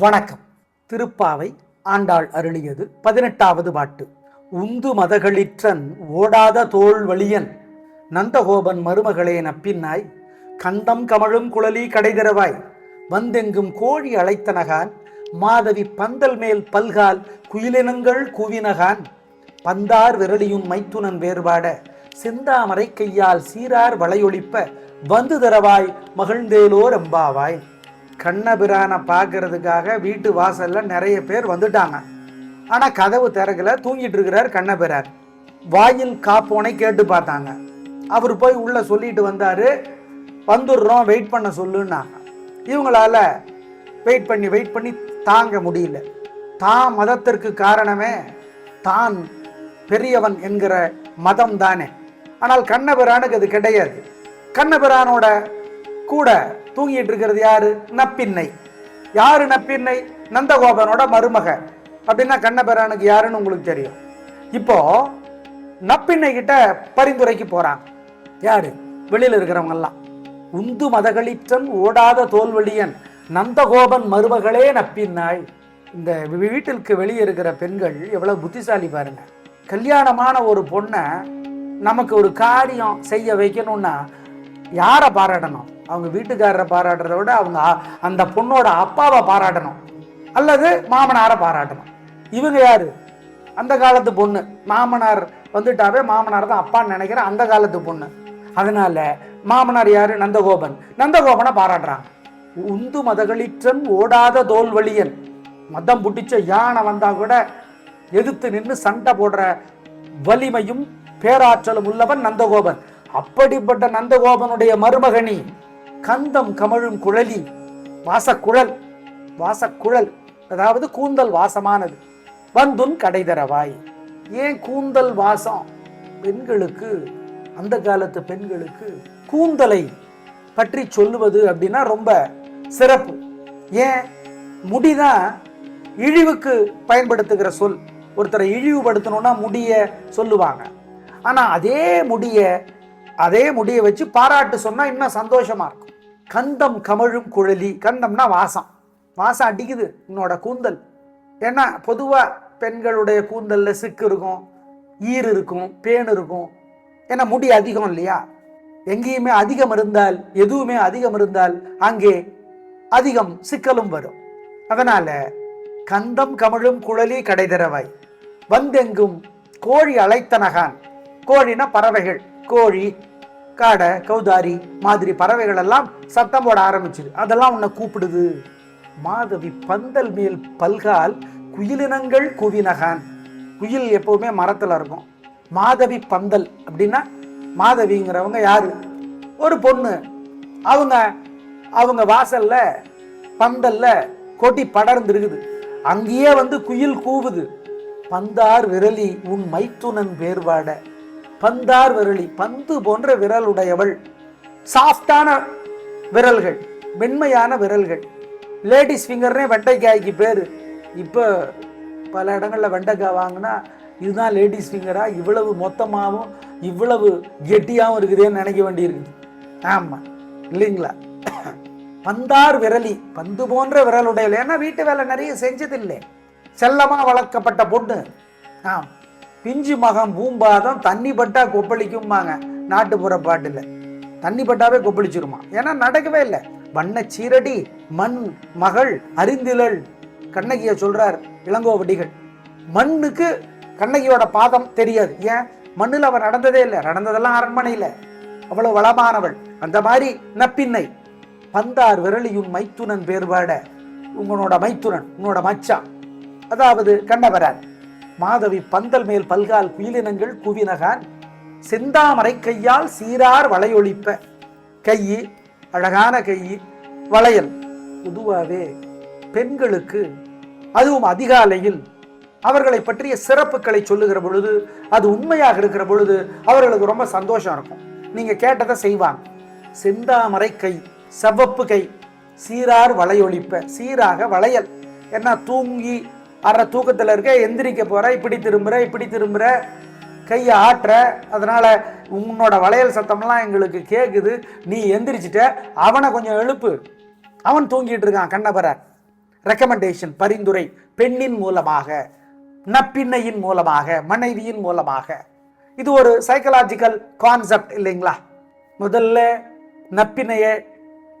வணக்கம். திருப்பாவை ஆண்டாள் அருளியது பதினெட்டாவது பாட்டு. உந்து மதகளிற்றன் ஓடாத தோல் வழியன். நந்தகோபன் மருமகளே நப்பின்னாய். கந்தம் கமழும் குழலி கடைதிரவாய் வந்தெங்கும் கோழி அழைத்தனகான் மாதவி பந்தல் மேல் பல்கால் குயிலினங்கள் கூவினகான் பந்தார் விரலியும் மைத்துனன் வேறுபாட. செந்தாமரை கையால் சீரார் வளையொழிப்ப. வந்து தரவாய் மகிழ்ந்தேலோர் எம்பாவாய் கண்ணபிரானை பார்க்கறதுக்காக வீட்டு வாசல்ல நிறைய பேர் வந்துட்டாங்க. ஆனா கதவு திறக்கல தூங்கிட்டு இருக்கிறார் கண்ணபிரான். வாயில் காப்போனை கேட்டு பார்த்தாங்க. அவர் போய் உள்ள சொல்லிட்டு வந்தாரு வந்துடுறோம் வெயிட் பண்ண சொல்லுன்னாங்க. இவங்களால வெயிட் பண்ணி வெயிட் பண்ணி தாங்க முடியல. தான் மதத்திற்கு காரணமே தான் பெரியவன் என்கிற மதம் தானே ஆனால் கண்ணபிரானுக்கு அது கிடையாது. கண்ணபிரானோட கூட தூங்கிட்டு இருக்கிறது யாரு? நப்பின்னை. யாரு நப்பின்னை? நந்தகோபனோட மருமக. அப்படின்னா கண்ணபிரானுக்கு யாருன்னு உங்களுக்கு தெரியும். இப்போ நப்பின்னை கிட்ட பரிந்துரைக்கு போறாங்க. யாரு? வெளியில் இருக்கிறவங்கெல்லாம். உந்து மதகளிற்றன் ஓடாத தோல்வழியன் நந்தகோபன் மருமகளே நப்பின்னாய். இந்த வீட்டிற்கு வெளியே இருக்கிற பெண்கள் எவ்வளவு புத்திசாலி பாருங்க. கல்யாணமான ஒரு பொண்ணை நமக்கு ஒரு காரியம் செய்ய வைக்கணும்னா யாரை பாராட்டணும்? அவங்க வீட்டுக்காரரை பாராட்டுறதை விட அவங்க அந்த பொண்ணோட அப்பாவை பாராட்டணும். அல்லது மாமனாரை பாராட்டணும். இவங்க யார்? அந்த காலத்து பொண்ணு. மாமனார் வந்துட்டாவே மாமனார் தான் அப்பான்னு நினைக்கிற அந்த காலத்து பொண்ணு. அதனால மாமனார் யாரு? நந்தகோபன். நந்தகோபனை பாராட்டுறாங்க உந்து மதகளிற்றன் ஓடாத தோல்வழியன். மதம் பிடிச்ச யானை வந்தா கூட எதிர்த்து நின்று சண்டை போடுற வலிமையும் பேராற்றலும் உள்ளவன் நந்தகோபன். அப்படிப்பட்ட நந்தகோபனுடைய மருமகனி கந்தம் கமழும் குழலி வாசக்குழல் வாசக்குழல் அதாவது கூந்தல் வாசமானது வந்துன் கடைதரவாய். ஏன் கூந்தல் வாசம்? பெண்களுக்கு அந்த காலத்து பெண்களுக்கு கூந்தலை பற்றி சொல்லுவது அப்படின்னா ரொம்ப சிறப்பு. ஏன்? முடிதான் இழிவுக்கு பயன்படுத்துகிற சொல். ஒருத்தரை இழிவுபடுத்தணும்னா முடிய சொல்லுவாங்க. ஆனால் அதே முடிய அதே முடியை வச்சு பாராட்டு சொன்னால் இன்னும் சந்தோஷமாக இருக்கும். கந்தம் கமழும் குழலி. கந்தம்னா வாசம். வாசம் அடிக்குது உன்னோட கூந்தல். ஏன்னா பொதுவாக பெண்களுடைய கூந்தலில் சிக்கு இருக்கும் ஈர் இருக்கும் பேன் இருக்கும். ஏன்னா முடி அதிகம் இல்லையா? எங்கேயுமே அதிகம் இருந்தால் எதுவுமே அதிகம் இருந்தால் அங்கே அதிகம் சிக்கலும் வரும். அதனால கந்தம் கமழும் குழலி கடைதரவாய். வந்தெங்கும் கோழி அழைத்தனகான். கோழினா பறவைகள். கோழி காடை கௌதாரி மாதிரி பறவைகள் எல்லாம் சத்தம் போட ஆரம்பிச்சுது. அதெல்லாம் உன்னை கூப்பிடுது. மாதவி பந்தல் மேல் பல்கால் குயிலினங்கள் குவினகான். குயில் எப்பவுமே மரத்தில் இருக்கும். மாதவி பந்தல் அப்படின்னா மாதவிங்கிறவங்க யார்? ஒரு பொண்ணு. அவங்க அவங்க வாசல்ல பந்தல்ல கொட்டி படர்ந்து இருக்குது அங்கேயே வந்து குயில் கூவுது. பந்தார் விரலி உன் மைத்துனன் வேர்வாட. பந்தார் விரலி பந்து போன்ற விரலுடையவள். சாஃப்டான விரல்கள் மென்மையான விரல்கள். லேடிஸ் ஃபிங்கர்னே வெண்டைக்காய்க்கு பேர். இப்போ பல இடங்களில் வெண்டைக்காய் வாங்கினா இதுதான் லேடிஸ் ஃபிங்கரா? இவ்வளவு மொத்தமாகவும் இவ்வளவு கெட்டியாகவும் இருக்குதேன்னு நினைக்க வேண்டியிருக்குது. ஆமாம் இல்லைங்களா? பந்தார் விரலி பந்து போன்ற விரலுடையவள். ஏன்னா வீட்டு வேலை நிறைய செஞ்சதில்லை. செல்லமாக வளர்க்கப்பட்ட பொண்ணு. ஆம். பிஞ்சு மகம் பூம்பாதம் தண்ணி பட்டா கொப்பளிக்கும்பாங்க. நாட்டுப்புற பாட்டில். தண்ணி பட்டாவே கொப்பளிச்சிருமா. ஏன்னா நடக்கவே இல்லை. வண்ண சீரடி மண் மகள் அறிந்திலள். கண்ணகியை சொல்றார் இளங்கோவடிகள். மண்ணுக்கு கண்ணகியோட பாதம் தெரியாது. ஏன்? மண்ணில் அவள் நடந்ததே இல்லை. நடந்ததெல்லாம் அரண்மனையில். அவ்வளோ வளமானவள். அந்த மாதிரி நப்பின்னை. பந்தார் விரலியுன் மைத்துனன் பேர்பாட. உங்களோட மைத்துனன் உன்னோட மச்சான். அதாவது கண்ணவரான் மாதவி பந்தல் மேல் பல்கால் குயிலினங்கள் குவினகான் செந்தாமரை கையால் சீரார் வளையொழிப்ப. கையி அழகான கையி வளையல். பொதுவாகவே பெண்களுக்கு அதுவும் அதிகாலையில் அவர்களை பற்றிய சிறப்புகளை சொல்லுகிற பொழுது அது உண்மையாக இருக்கிற பொழுது அவர்களுக்கு ரொம்ப சந்தோஷம் இருக்கும். நீங்கள் கேட்டதை செய்வாங்க. செந்தாமரை கை செவ்வப்பு கை சீரார் வளையொழிப்ப சீராக வளையல். என்ன தூங்கி அரை தூக்கத்தில் இருக்க எந்திரிக்க போகிற இப்படி திரும்புகிற இப்படி திரும்புகிற கையை ஆட்டுற அதனால் உன்னோட வளையல் சத்தம்லாம் எங்களுக்கு கேட்குது நீ எந்திரிச்சிட்ட அவனை கொஞ்சம் எழுப்பு. அவன் தூங்கிட்டு இருக்கான் கண்ணபரர் ரெக்கமெண்டேஷன் பரிந்துரை பெண்ணின் மூலமாக நப்பின்னையின் மூலமாக மனைவியின் மூலமாக. இது ஒரு சைக்கலாஜிக்கல் கான்செப்ட் இல்லைங்களா? முதல்ல நப்பினைய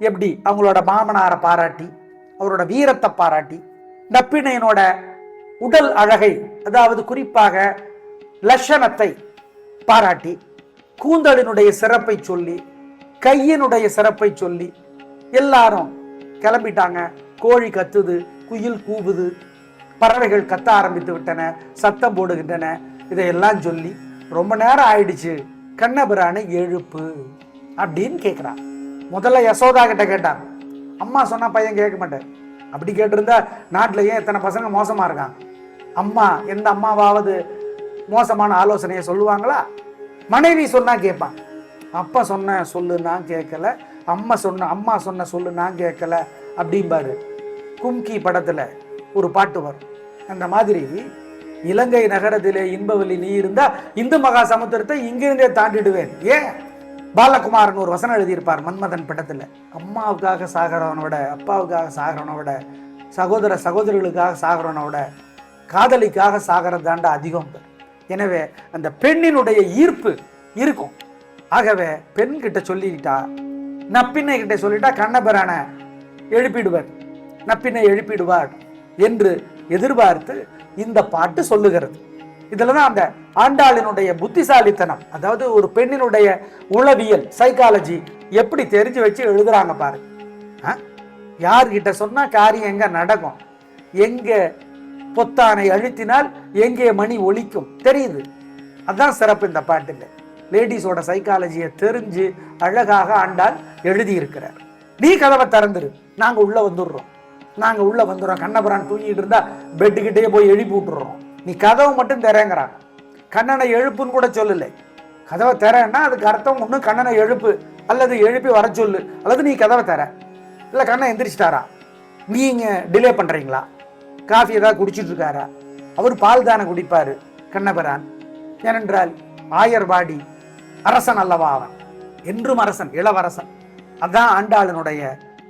எப்படி அவங்களோட மாமனாரை பாராட்டி அவரோட வீரத்தை பாராட்டி நப்பினையனோட உடல் அழகை அதாவது குறிப்பாக லட்சணத்தை பாராட்டி கூந்தலினுடைய சிறப்பை சொல்லி கையினுடைய சிறப்பை சொல்லி எல்லாரும் கிளம்பிட்டாங்க. கோழி கத்துது குயில் கூவுது பறவைகள் கத்த ஆரம்பித்து விட்டன சத்தம் போடுகின்றன. இதையெல்லாம் சொல்லி ரொம்ப நேரம் ஆயிடுச்சு. கண்ணபிரானை எழுப்பு அப்படின்னு கேட்குறான் முதல்ல யசோதா கிட்ட கேட்டான். அம்மா சொன்னா பையன் கேட்க மாட்டேன். அப்படி கேட்டிருந்தா நாட்டில் ஏன் இத்தனை பசங்க மோசமா இருக்கான் அம்மா எந்த அம்மாவாவது மோசமான ஆலோசனையை சொல்லுவாங்களா? மனைவி சொன்னால் கேட்பான். அப்பா சொன்ன சொல்லு நான் கேட்கல அம்மா சொன்ன அம்மா சொன்ன சொல்லு நான் கேட்கல அப்படிம்பாரு. கும்கி படத்தில் ஒரு பாட்டு வரும். அந்த மாதிரி இலங்கை நகரத்திலே இன்பவெளி நீ இருந்தா இந்து மகா சமுத்திரத்தை இங்கிருந்தே தாண்டிடுவேன். ஏன்? பாலகுமாரன் ஒரு வசனம் எழுதியிருப்பார் மன்மதன் படத்தில். அம்மாவுக்காக சாகிறவனோட அப்பாவுக்காக சாகிறவனோட சகோதர சகோதரிகளுக்காக சாகிறவனோட காதலிக்காக சாகிறது தாண்டா அதிகம். எனவே அந்த பெண்ணினுடைய ஈர்ப்பு இருக்கும். ஆகவே பெண் கிட்ட சொல்லிக்கிட்டா நப்பின்னை கிட்ட சொல்லிட்டா கண்ணபிரான எழுப்பிடுவர் நப்பினை எழுப்பிடுவார் என்று எதிர்பார்த்து இந்த பாட்டு சொல்லுகிறது. இதுல தான் அந்த ஆண்டாளினுடைய புத்திசாலித்தனம் அதாவது ஒரு பெண்ணினுடைய உளவியல் சைக்காலஜி எப்படி தெரிஞ்சு வச்சு எழுதுறாங்க பாருங்க யார்கிட்ட சொன்னா காரியம் எங்க நடக்கும்? எங்கே பொத்தானை அழுத்தினால் எங்கே மணி ஒழிக்கும் தெரியுது. அதுதான் சிறப்பு இந்த பாட்டில் லேடிஸோட சைக்காலஜியை தெரிஞ்சு அழகாக ஆண்டால் எழுதியிருக்கிறார். நீ கதவை திறந்துரு. நாங்கள் உள்ளே வந்துடுறோம். நாங்கள் உள்ளே வந்துடுறோம். கண்ணபுரான் தூங்கிட்டு இருந்தால் பெட்டுக்கிட்டே போய் எழுப்பி விட்டுறோம் நீ கதவை மட்டும் திறங்கிறாங்க கண்ணனை எழுப்புன்னு கூட சொல்லலை. கதவை திறன்னா அதுக்கு அர்த்தம் ஒன்று கண்ணனை எழுப்பு. அல்லது எழுப்பி வர சொல்லு. அல்லது நீ கதவை தர இல்லை கண்ணன் எந்திரிச்சிட்டாரா? நீங்கள் டிலே பண்ணுறீங்களா காஃபி ஏதாவது குடிச்சிட்டு இருக்காரா? அவர் பால் தானே குடிப்பார் கண்ணபிரான். ஏனென்றால் ஆயர்வாடி அரசன் அல்லவா அவன்? என்றும் அரசன் இளவரசன். அதான் ஆண்டாளனுடைய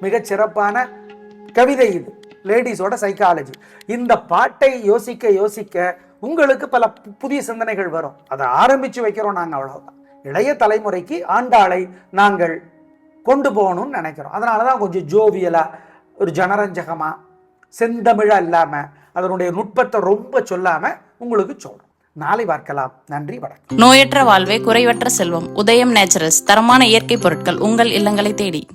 மிகச் சிறப்பான கவிதை இது லேடிஸோட சைக்காலஜி இந்த பாட்டை யோசிக்க யோசிக்க உங்களுக்கு பல புதிய சிந்தனைகள் வரும். அதை ஆரம்பித்து வைக்கிறோம் நாங்கள் அவ்வளோதான் இளைய தலைமுறைக்கு ஆண்டாளை நாங்கள் கொண்டு போகணும்னு நினைக்கிறோம். அதனால தான் கொஞ்சம் ஜோவியலாக ஒரு ஜனரஞ்சகமாக செந்தமிழா இல்லாம அதனுடைய நுட்பத்தை ரொம்ப சொல்லாம உங்களுக்கு சொல்றோம். நாளை பார்க்கலாம். நன்றி வணக்கம். நோயற்ற வாழ்வே குறைவற்ற செல்வம். உதயம் நேச்சுரல்ஸ் தரமான இயற்கை பொருட்கள் உங்கள் இல்லங்களை தேடி.